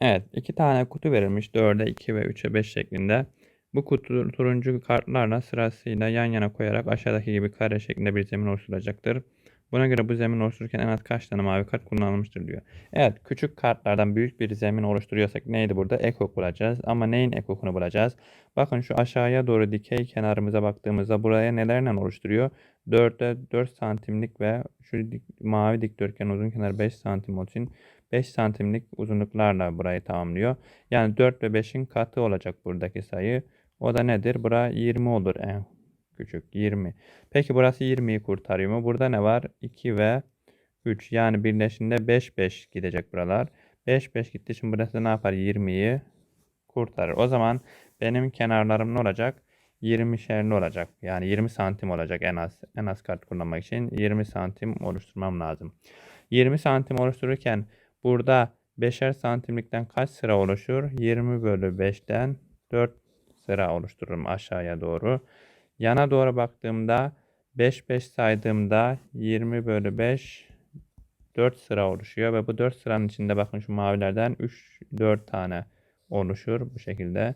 Evet, iki tane kutu verilmiş. 4'e 2 ve 3'e 5 şeklinde. Bu kutu turuncu kartlarla sırasıyla yan yana koyarak aşağıdaki gibi kare şeklinde bir zemin oluşturacaktır. Buna göre bu zemin oluştururken en az kaç tane mavi kart kullanılmıştır diyor. Evet, küçük kartlardan büyük bir zemin oluşturuyorsak neydi burada? Ekok bulacağız. Ama neyin ekokunu bulacağız? Bakın şu aşağıya doğru dikey kenarımıza baktığımızda buraya nelerle oluşturuyor? 4'e 4 santimlik ve şu dik, mavi dikdörtgen uzun kenar 5 santim için 5 santimlik uzunluklarla burayı tamamlıyor. Yani 4 ve 5'in katı olacak buradaki sayı. O da nedir? Bura 20 olur en küçük 20. Peki burası 20'yi kurtarıyor mu? Burada ne var? 2 ve 3 yani birleşinde 5 5 gidecek buralar. 5 5 gittiği için burası ne yapar? 20'yi kurtarır. O zaman benim kenarlarım ne olacak? 20 şerli olacak. Yani 20 santim olacak en az. En az kart kullanmak için 20 santim oluşturmam lazım. 20 santim oluştururken burada 5'er santimlikten kaç sıra oluşur? 20 bölü 5'ten 4 sıra oluştururum aşağıya doğru. Yana doğru baktığımda 5 5 saydığımda 20 bölü 5 4 sıra oluşuyor ve bu 4 sıranın içinde bakın şu mavilerden 3 4 tane oluşur bu şekilde.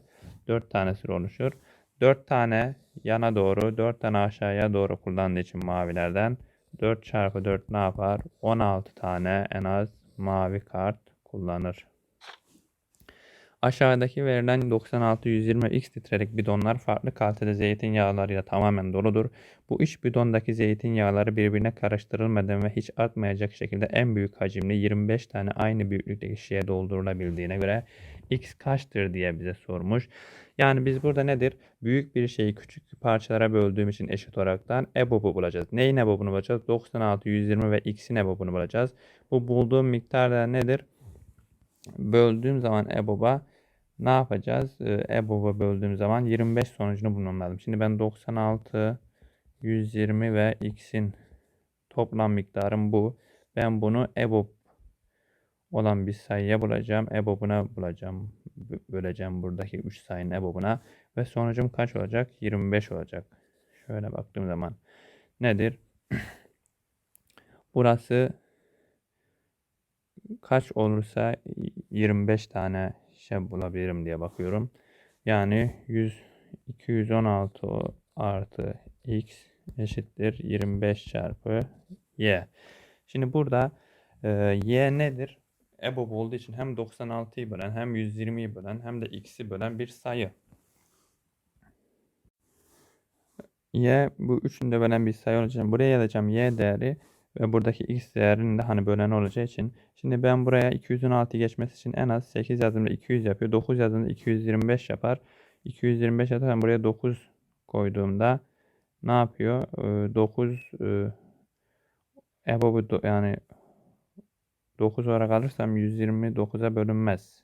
4 tane sıra oluşur. 4 tane yana doğru 4 tane aşağıya doğru kullandığı için mavilerden 4 çarpı 4 ne yapar? 16 tane en az mavi kart kullanır. Aşağıdaki verilen 96-120 x litrelik bidonlar farklı kalitede zeytinyağlarıyla tamamen doludur. Bu üç bidondaki zeytinyağları birbirine karıştırılmadan ve hiç artmayacak şekilde en büyük hacimli 25 tane aynı büyüklükteki şişeye doldurulabildiğine göre x kaçtır diye bize sormuş. Yani biz burada nedir? Büyük bir şeyi küçük parçalara böldüğüm için eşit olaraktan EBOB'u bulacağız. Neyin EBOB'unu bulacağız? 96, 120 ve x'in EBOB'unu bulacağız. Bu bulduğum miktar da nedir? Böldüğüm zaman EBOB'a ne yapacağız? Ee, EBOB'a böldüğüm zaman 25 sonucunu bulmam lazım. Şimdi ben 96, 120 ve x'in toplam miktarım bu. Ben bunu EBOB olan bir sayıya bulacağım. EBOB'una bulacağım. Böleceğim buradaki 3 sayının EBOB'una. Ve sonucum kaç olacak? 25 olacak. Şöyle baktığım zaman nedir? Burası kaç olursa 25 tane şey bulabilirim diye bakıyorum. Yani 100 216 artı x eşittir 25 çarpı y. Şimdi burada e, y nedir? EBOB olduğu için hem 96'yı bölen hem 120'yi bölen hem de x'i bölen bir sayı. y bu üçünü de bölen bir sayı olacak. Buraya yazacağım y değeri ve buradaki x değerinin de hani bölen olacağı için. Şimdi ben buraya 216 geçmesi için en az 8 yazdığımda 200 yapıyor. 9 yazdığımda 225 yapar. 225 yapar. Buraya 9 koyduğumda ne yapıyor? 9 e, EBOB'u yani 9 olarak alırsam 129'a bölünmez.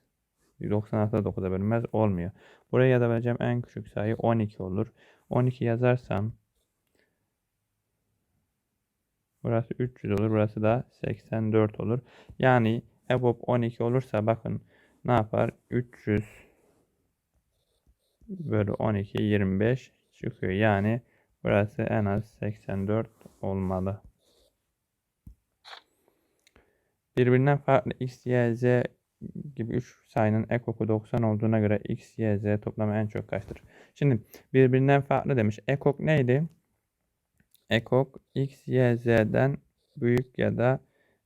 96'da 9'a bölünmez olmuyor. Buraya yazabileceğim en küçük sayı 12 olur. 12 yazarsam Burası 300 olur. Burası da 84 olur. Yani EBOB 12 olursa bakın ne yapar? 300 bölü 12 25 çıkıyor. Yani burası en az 84 olmalı. Birbirinden farklı x, y, z gibi 3 sayının ekoku 90 olduğuna göre x, y, z toplamı en çok kaçtır? Şimdi birbirinden farklı demiş. Ekok neydi? Ekok x, y, z'den büyük ya da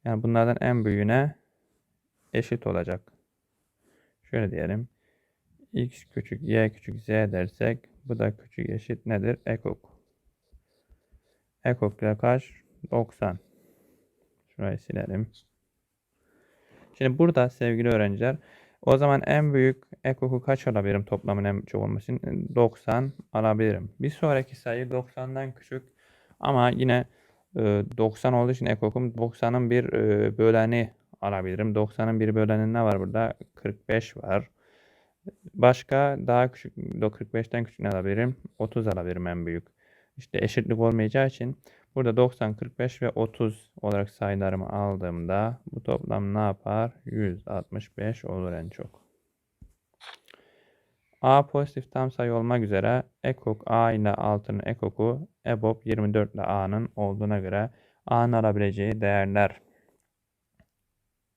yani bunlardan en büyüğüne eşit olacak. Şöyle diyelim. x küçük y küçük z dersek bu da küçük eşit nedir? Ekok. Ekok ile kaç? 90. Şurayı silelim. Şimdi burada sevgili öğrenciler o zaman en büyük ekoku kaç alabilirim toplamın en çok olması için? 90 alabilirim. Bir sonraki sayı 90'dan küçük ama yine 90 olduğu için ekokum 90'ın bir böleni alabilirim. 90'ın bir böleni ne var burada? 45 var. Başka daha küçük 45'ten küçük ne alabilirim? 30 alabilirim en büyük. İşte eşitlik olmayacağı için burada 90, 45 ve 30 olarak sayılarımı aldığımda bu toplam ne yapar? 165 olur en çok. A pozitif tam sayı olmak üzere ekok A ile 6'nın ekoku EBOB 24 ile A'nın olduğuna göre A'nın alabileceği değerler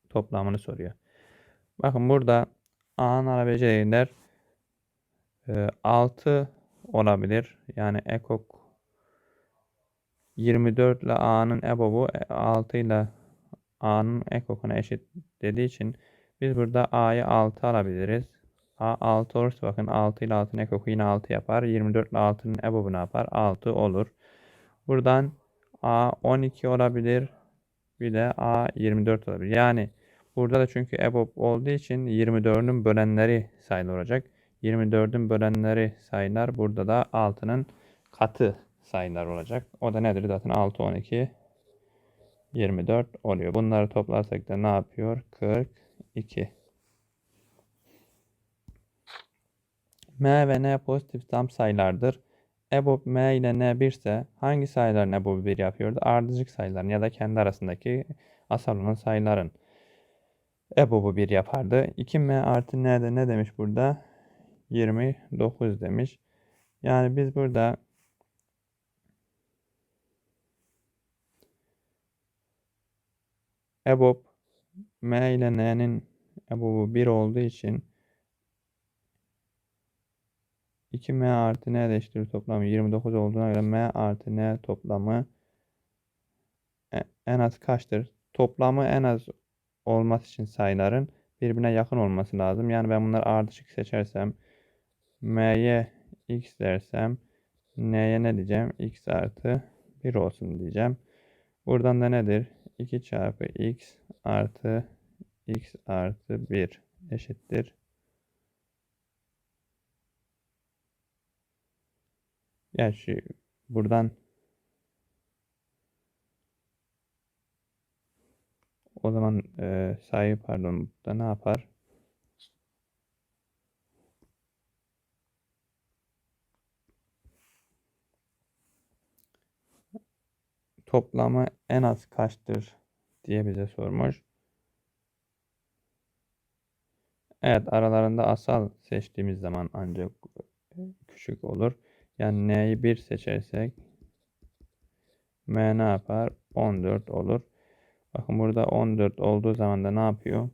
toplamını soruyor. Bakın burada A'nın alabileceği değerler e, 6 olabilir. Yani ekok 24 ile A'nın ebobu 6 ile A'nın ekokuna eşit dediği için biz burada A'yı 6 alabiliriz. A 6 olursa bakın 6 ile 6'nın ekoku yine 6 yapar. 24 ile 6'nın ebobu ne yapar? 6 olur. Buradan A 12 olabilir. Bir de A 24 olabilir. Yani burada da çünkü EBOB olduğu için 24'ün bölenleri sayılı olacak. 24'ün bölenleri sayılar burada da 6'nın katı sayılar olacak. O da nedir? Zaten 6, 12, 24 oluyor. Bunları toplarsak da ne yapıyor? 42. M ve N pozitif tam sayılardır. EBOB M ile N 1 ise hangi sayıların EBOB'u 1 yapıyordu? Ardışık sayıların ya da kendi arasındaki asal olan sayıların EBOB'u 1 yapardı. 2M artı N de ne demiş burada? 29 demiş. Yani biz burada EBOB M ile N'nin EBOB'u 1 olduğu için 2m artı n eşittir toplamı 29 olduğuna göre m artı n toplamı e, en az kaçtır? Toplamı en az olması için sayıların birbirine yakın olması lazım. Yani ben bunları ardışık seçersem m'ye x dersem n'ye ne diyeceğim? x artı 1 olsun diyeceğim. Buradan da nedir? 2 çarpı x artı x artı 1 eşittir Gerçi buradan o zaman e, sayı pardon da ne yapar? Toplamı en az kaçtır diye bize sormuş. Evet aralarında asal seçtiğimiz zaman ancak küçük olur. Yani n'yi 1 seçersek m ne yapar? 14 olur. Bakın burada 14 olduğu zaman da ne yapıyor?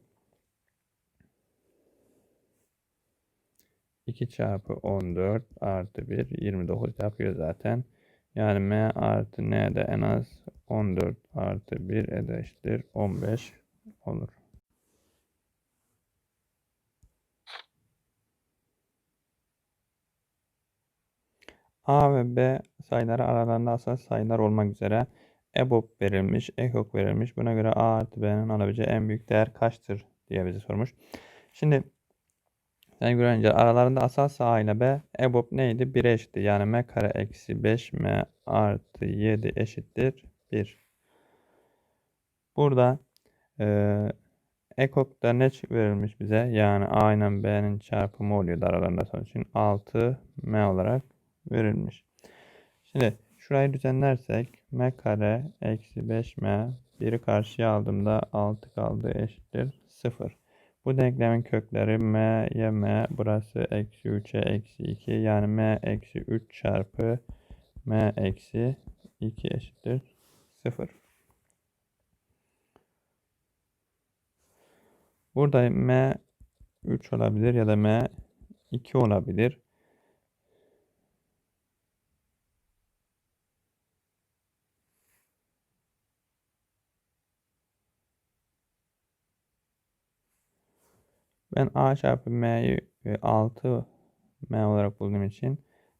2 çarpı 14 artı 1 29 yapıyor zaten. Yani m artı n de en az 14 artı 1 eşittir 15 olur. A ve B sayıları aralarında asal sayılar olmak üzere EBOB verilmiş, EKOK verilmiş. Buna göre A artı B'nin alabileceği en büyük değer kaçtır diye bize sormuş. Şimdi sen görünce aralarında asal A B EBOB neydi? 1'e eşitti. Yani M kare eksi 5 M artı 7 eşittir 1. Burada e, EKOK'ta ne verilmiş bize? Yani A B'nin çarpımı oluyor aralarında sonuç için. 6 M olarak verilmiş. Şimdi şurayı düzenlersek m kare eksi 5m 1'i karşıya aldığımda 6 kaldı eşittir 0. Bu denklemin kökleri m y m burası eksi 3'e eksi 2 yani m eksi 3 çarpı m eksi 2 eşittir 0. Burada m 3 olabilir ya da m 2 olabilir. Ben a çarpı m'yi 6 m olarak bulduğum için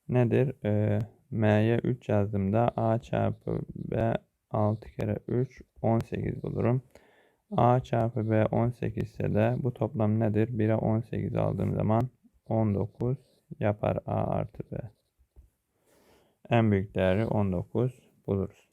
nedir? E, m'ye 3 yazdığımda a çarpı b 6 kere 3 18 bulurum. a çarpı b 18 ise de bu toplam nedir? 1'e 18 aldığım zaman 19 yapar a artı b. En büyük değeri 19 buluruz.